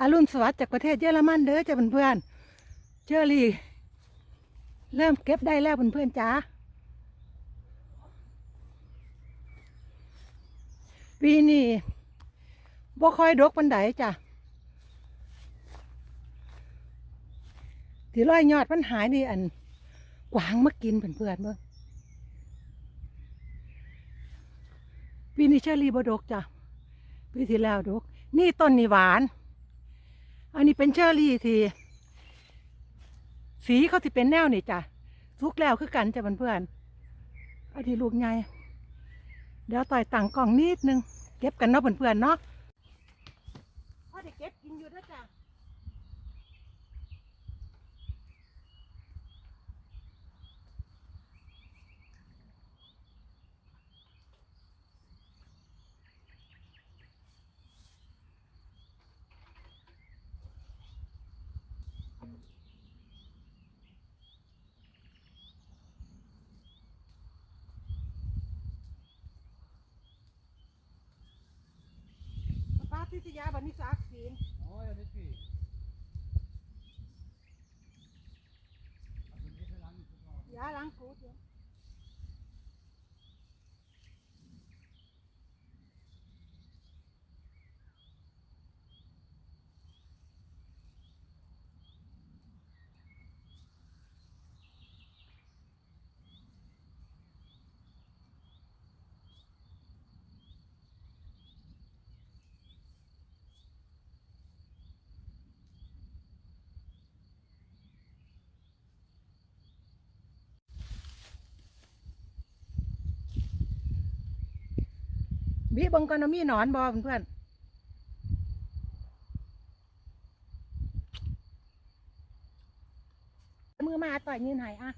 อารุณสวัสดิ์จากประเทศเยอรมันเด้อจ้ะเพื่อนๆเชอรี่ เริ่มเก็บได้แล้วเพื่อนๆจ้าปีนี้บ่ค่อยดกปันไดจ้ะที่ร้อยยอดมันหายนี่อันกวางมากินเพื่อนๆเบิ่งปีนี้เชอรี่บ่ดกจ้ะปีที่แล้วดก นี่ต้นนี่หวาน อันนี้เป็นเชอรี่ทีสีเขาที่เป็นแนวนี่จ้ะทุกแล้วคือกันจ้ะเพื่อนๆอันนี้ลูกใหญ่เดี๋ยวต่อยต่างกล่องนิดนึง เก็บกันเนาะเพื่อนๆเนาะพอเด้เก็บกินอยู่นะจ้ะ ป้าพิทยาบันิสาศีล Ja, ja, det är fint. Alltså, det är för långt att dra. ยาล้างกูดอยู่ บีบังกอนมีหนอนบอเพื่อนมือมาต่อยยืนหายอะ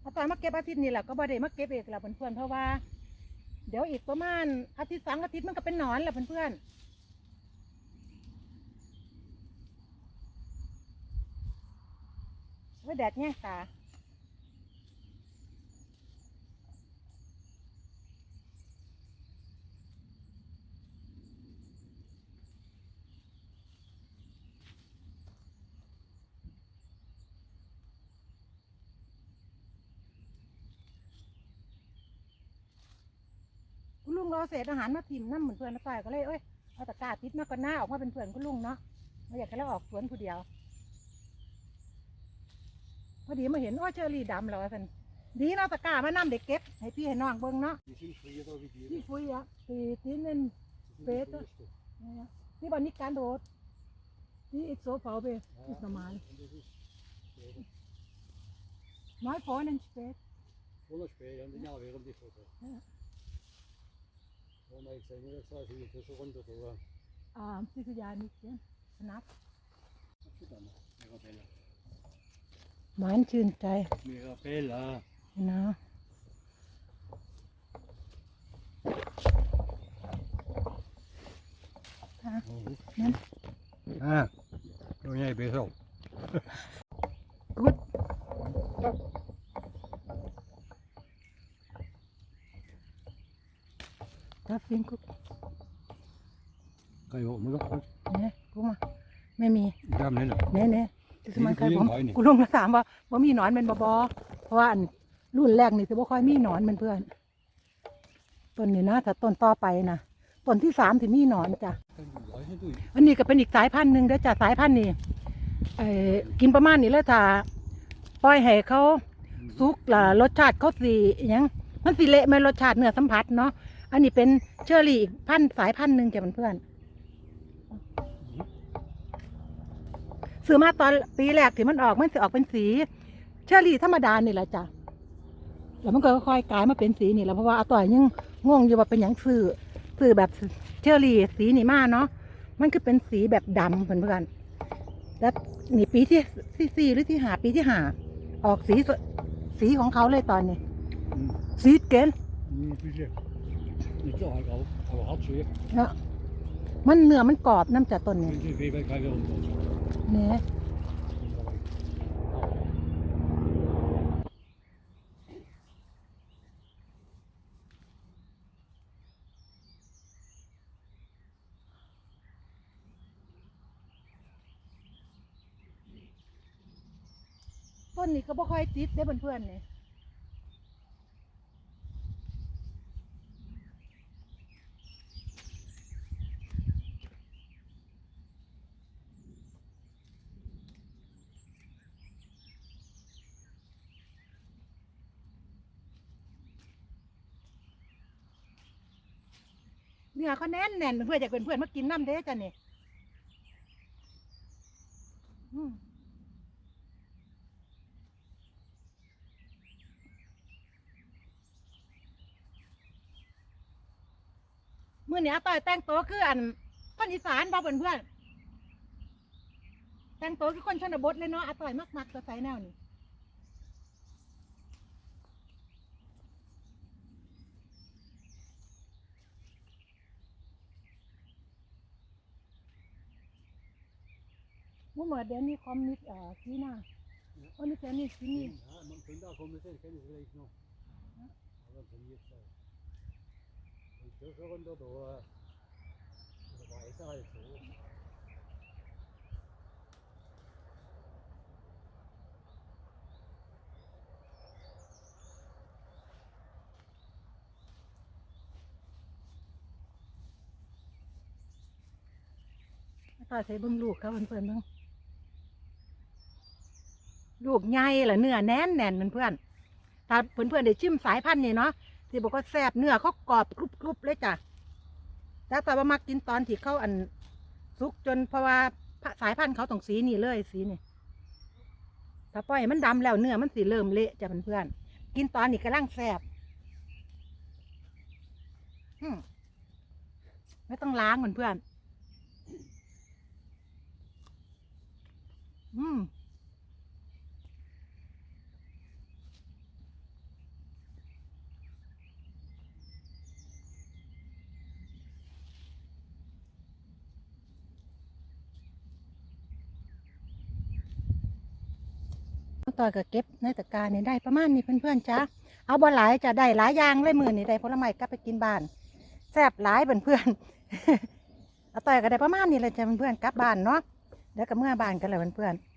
เอาตอนมาเก็บอาทิตย์นี่แหละก็บ่ได้มาเก็บเอกแล้วเพื่อนๆเพราะว่า เดี๋ยวอีกประมาณอาทิตย์สองอาทิตย์มันก็เป็นหนอนแหละเพื่อนๆว่าแดดแง่ตา รอเศษอาหารมาทิมพ์น้ำเหมือนเพื่อนนะฝ่ายก็เลยเอ้ยเอาตะกร้าติดมาก่อนหน้าออกมาเป็นเพื่อนคุณลุงเนาะไม่อยากให้เราออกสวนผู้เดียว พอดีมาเห็นโอ้เชอรี่ดำแล้วสันดีเนาะตะกร้ามานำเด็กเก็บ ให้พี่ให้น้องเบิ่งเนาะ Die sind früher da wie die. พี่ฟุยอะตีตีนน Die sind Später. die größte. ที่บันนี้การโดดที่อิโซเฟาเบที่สมาน Und das ist äh, น้อยฟอนันสเปซ Voller später, und ja, während die Foto. Ja. Da haben wir jetzt eine extra, sie ist schon runter da. อ่าที่สยานิกเนี่ยนับ Was ist da noch? Mirabella. หวานชื่นใจ Mirabella. นะ Mhm. Ah, då är jag beså. กุดทับฟิงกุด Kan jag åka med då? เนี่ยกูมา ไม่มี Dam den då. เนี่ยเนี่ยที่สมันเคยนี่ผมคือเลี้ยงไว้นี่กูลุงมาถามว่าว่ามีหนอนเป็นบอบอเพราะว่าอันรุ่นแรกนี่ถือว่าค่อยมีหนอนเป็นเพื่อนต้นนี่นะถ้าต้นต่อไปนะต้นที่สามที่มีหนอนจ้ะ Kan du göra det du? อันนี้ก็เป็นอีกสายพันธุ์หนึ่งเด้อจ้ะสายพันธุ์นี่เอ่อกินประมาณนี้แล้วถ้าปล่อยให้เขาสุกล่ะรสชาติเขาสีอหยังมันสีเละไหมรสชาติเนื้อสัมผัสเนาะอันนี้เป็นเชอรี่อีกพันธุ์สายพันธุ์หนึ่งจ้ะเพื่อน ซื้อมาตอนปีแรกที่มันออกมันจะออกเป็นสีเชอรี่ธรรมดานี่แหละจ้ะแล้วมันก็ค่อยกลายมาเป็นสีนี่แหละเพราะว่าอาต่อยยังงงอยู่ว่าเป็นอย่างซื้อซื้อแบบเชอรี่สีนี่มาเนาะมันคือเป็นสีแบบดำเพื่อนๆแล้วนี่ปีที่ที่สี่หรือที่หาปีที่หาออกสีสีของเขาเลยตอนนี้ สีเกน Mm, bitte. Nicht so arg auf, aber hart schwer. เนมันเนื้อมันกรอบน้ำจากต้นเนี่ นี่ต้นนี้ก็บ่ค่อยติดได้เพื่อนๆเนี่ย เนื้อเขาแน่นแน่นเพื่อนอยากเป็นเพื่อนมากินน้ำเด้จ้ะนี่อืมมื่อนี้อาต้อยแต่งตัวคืออันคนอีสานบ่เพื่อนเพื่อนๆแต่งตัวคือคนชนบทเลยเนาะอาต้อยมักๆตัวใสแนวนี้ มื่อเมื่อเดี๋ยวนี้คอมมิตเอ่อที่หน้าโอ้นี่แกนี่ที่นี่ Ja, man kunde ha kommit sen, kan du vielleicht noch. Aber von jetzt aus. Und so schon runter da. Da war es halt so. อาต้อยใส่เบิ่งลูกครับเพื่อนๆเบิ่ง ลูกใหญ่เหรอเนื้อแน่นแน่นเพื่อนๆถ้าเพื่อนๆได้ชิมสายพันธุ์นี่เนาะที่บอกว่าแซ่บเนื้อเขากรอบกรุบๆเลยจ้ะแล้วแต่ว่ามากินตอนที่เขาอันสุกจนเพราะว่าสายพันธุ์เขาต้องสีนี่เลยสีนี่ถ้าปล่อยมันดำแล้วเนื้อมันสีเริ่มเละจ้ะเพื่อนๆกินตอนนี้กำลังแซ่บไม่ต้องล้างเพื่อน อืม ต่อยก็เก็บในตะกร้ารนี่ได้ประมาณนี้เพื่อนๆจ้าเอาบ่หลายจะได้หลายอย่างเลยมือนี่ได้ผลไม้กลับไปกินบ้านแซ่บหลายเพื่อนๆเอาต่อยก็ได้ประมาณนี้เลยจ้ะเพื่อนๆกลับบ้านเนาะแล้วก็เมื่อบ้านกันเลยเพื่อนๆ